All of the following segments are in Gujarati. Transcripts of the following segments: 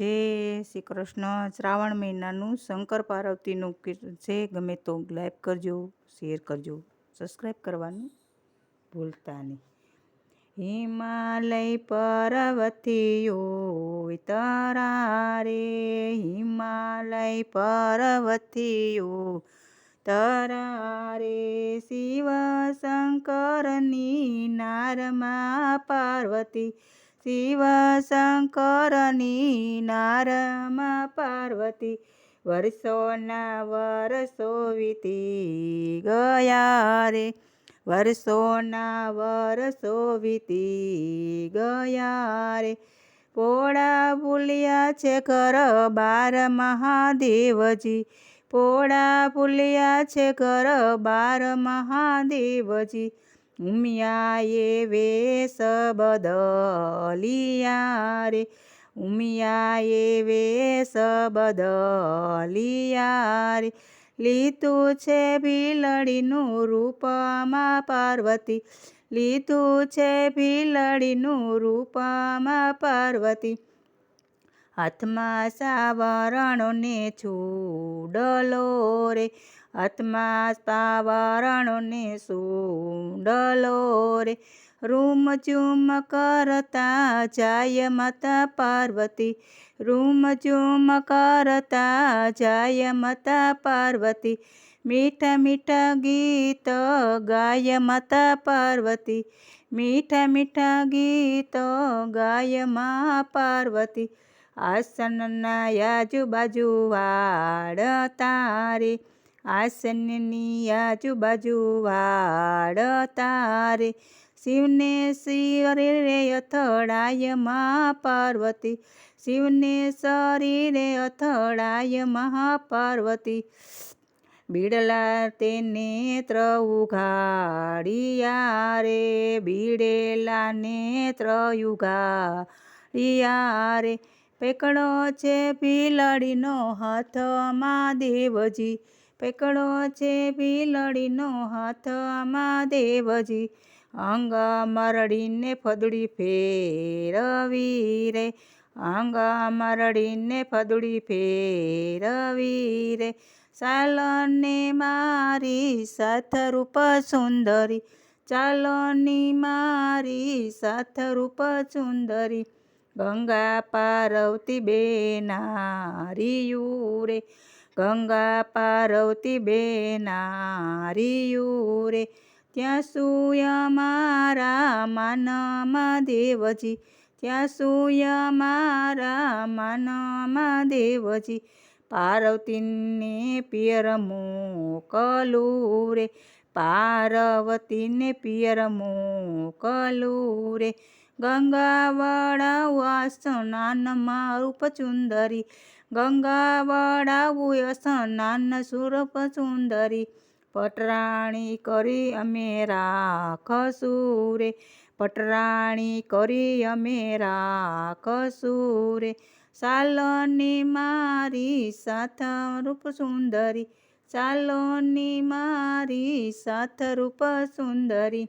જય શ્રી કૃષ્ણ શ્રાવણ મહિનાનું શંકર પાર્વતીનું કીર્તન છે, ગમે તો લાઈક કરજો, શેર કરજો, સબસ્ક્રાઈબ કરવાનું ભૂલતા નહીં. હિમાલય પર્વતીઓ તરા રે હિમાલય પર્વતીઓ તરા રે શિવ શંકરની નારમાં પાર્વતી શિવ શંકરની નારમાં પાર્વતી વર્ષોના વર્ષો વીતી ગયા રે. વર્ષોના વર્ષો વીતી ગયા રે. પોળા ભૂલ્યા છે કર બાર મહાદેવજી. પોળા ભૂલ્યા છે કર બાર મહાદેવજી. ઉમિયાએ વેશ બદલિયા રે ઉમિયાએ વેશ બદલિયા રે લીધું છે ભીલડીનું રૂપમાં પાર્વતી. લીધું છે ભીલડીનું રૂપમાં પાર્વતી. હાથમાં સાવરણોને છૂડલો રે. હાથમાં સાવરણોને છૂડલો રે. રૂમ ચૂમ કરતા જાય માતા પાર્વતી. રૂમ ચૂમ કરતા જાય માતા પાર્વતી. મીઠા મીઠા ગીત ગાય માતા પાર્વતી. મીઠા મીઠા ગીત ગાય મા પાર્વતી. આસનના આજુબાજુ વાડ તારે, આસનની આજુબાજુ વાડ તારે. શિવને શરીરે અથડાય મહાપાર્વતી, શિવને શરીરે અથડાય મહાપાર્વતી. બીડલા તેને ત્ર ઉઘાડિયા રે બીડેલા ને ઉઘાડિયા રે પેકડો છે ભીલડીનો હાથમાં દેવજી. પેકડો છે ભીલડીનો હાથમાં દેવજી. અંગ મરડીને ફદડી ફેરવી રે અંગ મરડીને ફદડી ફેરવી રે ચાલને મારી સાથ રૂપ સુંદરી. ચાલની મારી સાથ રૂપ સુંદરી. ગંગા પાર્વતી બેનારિયું રે ગંગા પાર્વતી બેનારિયું રે ત્યાં સુય મારા માનમાં દેવજી, ત્યાં સુય મારા માનમાં દેવજી, પાર્વતીને પિયર મોકલું રે પાર્વતીને પિયર મોકલું રે ગંગા સ્નાનમાં રૂપ ચુંદરી ગંગા વડાવું સ્નાન સુરપ સુંદરી પટરાણી કરી અમે રાખશું રે પટરાણી કરી અમે રાખશું રે સાલોની મારી સાથ રૂપ સુંદરી સાલોની મારી સાથ રૂપ સુંદરી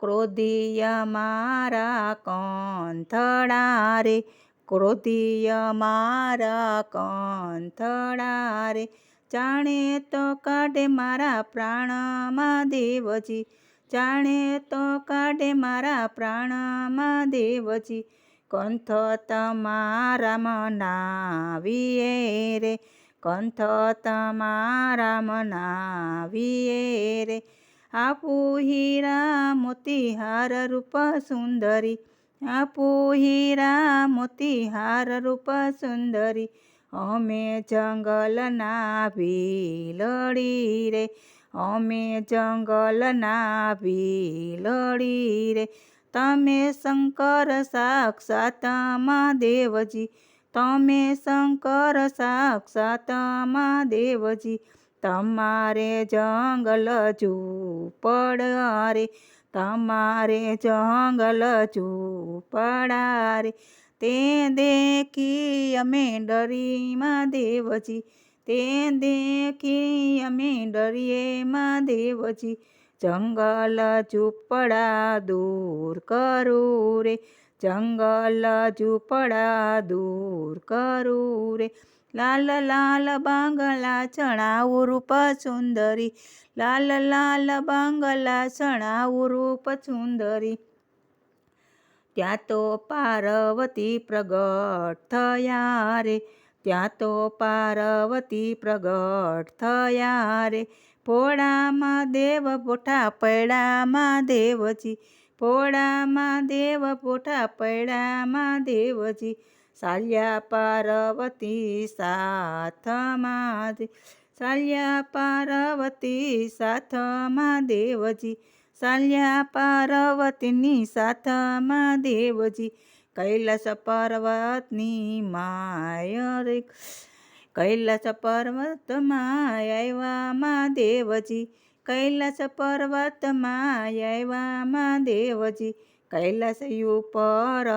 ક્રોધિય મારા કંથળા રે ક્રોધિય મારા કંથળા રે. જાણે તો કાઢે મારા પ્રાણમાં દેવજી, જાણે તો કાઢે મારા પ્રાણમાં દેવજી. કંથ તમારા મનાવીએ રે, કંથ તમારા મનાવીએ રે. આપું હીરા મોતીહાર રૂપ સુંદરી. આપું હીરા મોતીહાર રૂપ સુંદરી. અમે જંગલના ભીલડી રે. અમે જંગલના ભીલડી રે. તમે શંકર સાક્ષાત દેવજી. તમે શંકર સાક્ષાત દેવજી. તમારે જંગલ ચૂપડારે તમારે જંગલ ઝૂપડા તે દેખી અમે ડરી દેવજી તે દેખી અમે ડરીએ દેવજી જંગલ ઝૂંપડા દૂર કરું રે, જંગલ ઝૂંપડા દૂર કરું રે. લાલ લાલ બાંગલા ચણાવું રૂપ સુંદરી. લાલ લાલ બાંગલા ચણાવું રૂપ સુંદરી. ત્યાં તો પાર્વતી પ્રગટ થયા રે. ત્યાં તો પાર્વતી પ્રગટ થયા રે. પોળામાં દેવ પોઠા પૈડામાં દેવજી. પોળામાં દેવ પોઠા પૈડામાં દેવજી. સાલ્યા પાર્વતી સાથમાં સાલ્યા પાર્વતી સાથમાં દેવજી સાલ્યા પાર્વતીની સાથમાં દેવજી કૈલાસ પર્વતની માય રે કૈલાસ પર્વતમાં આવ્યા દેવજી કૈલાસ પર્વતમાં આવ્યા દેવજી કૈલાસ ઉપર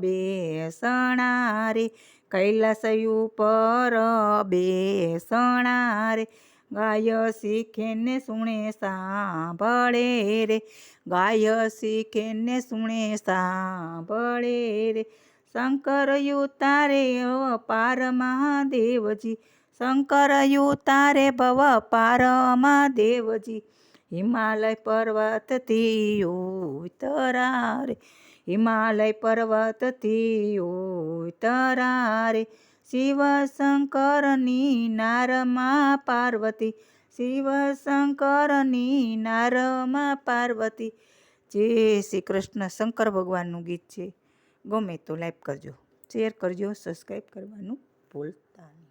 બેસણા રે કૈલાસ ઉપર બેસણા રે ગાય શીખે ને સુણે સાંભળે રે, ગાય શીખે ને સુણે સાંભળે રે, શંકર તારે પાર મહાદેવજી શંકર તારે ભવ પાર મહાદેવજી હિમાલય પર્વતથી ઉતરા રે હિમાલય પર્વતથી ઉતરા રે શિવ શંકરની નારમાં પાર્વતી શિવ શંકરની નારમાં પાર્વતી જય શ્રી કૃષ્ણ શંકર ભગવાનનું ગીત છે. ગમે તો લાઈક કરજો, શેર કરજો સબસ્ક્રાઈબ કરવાનું ભૂલતા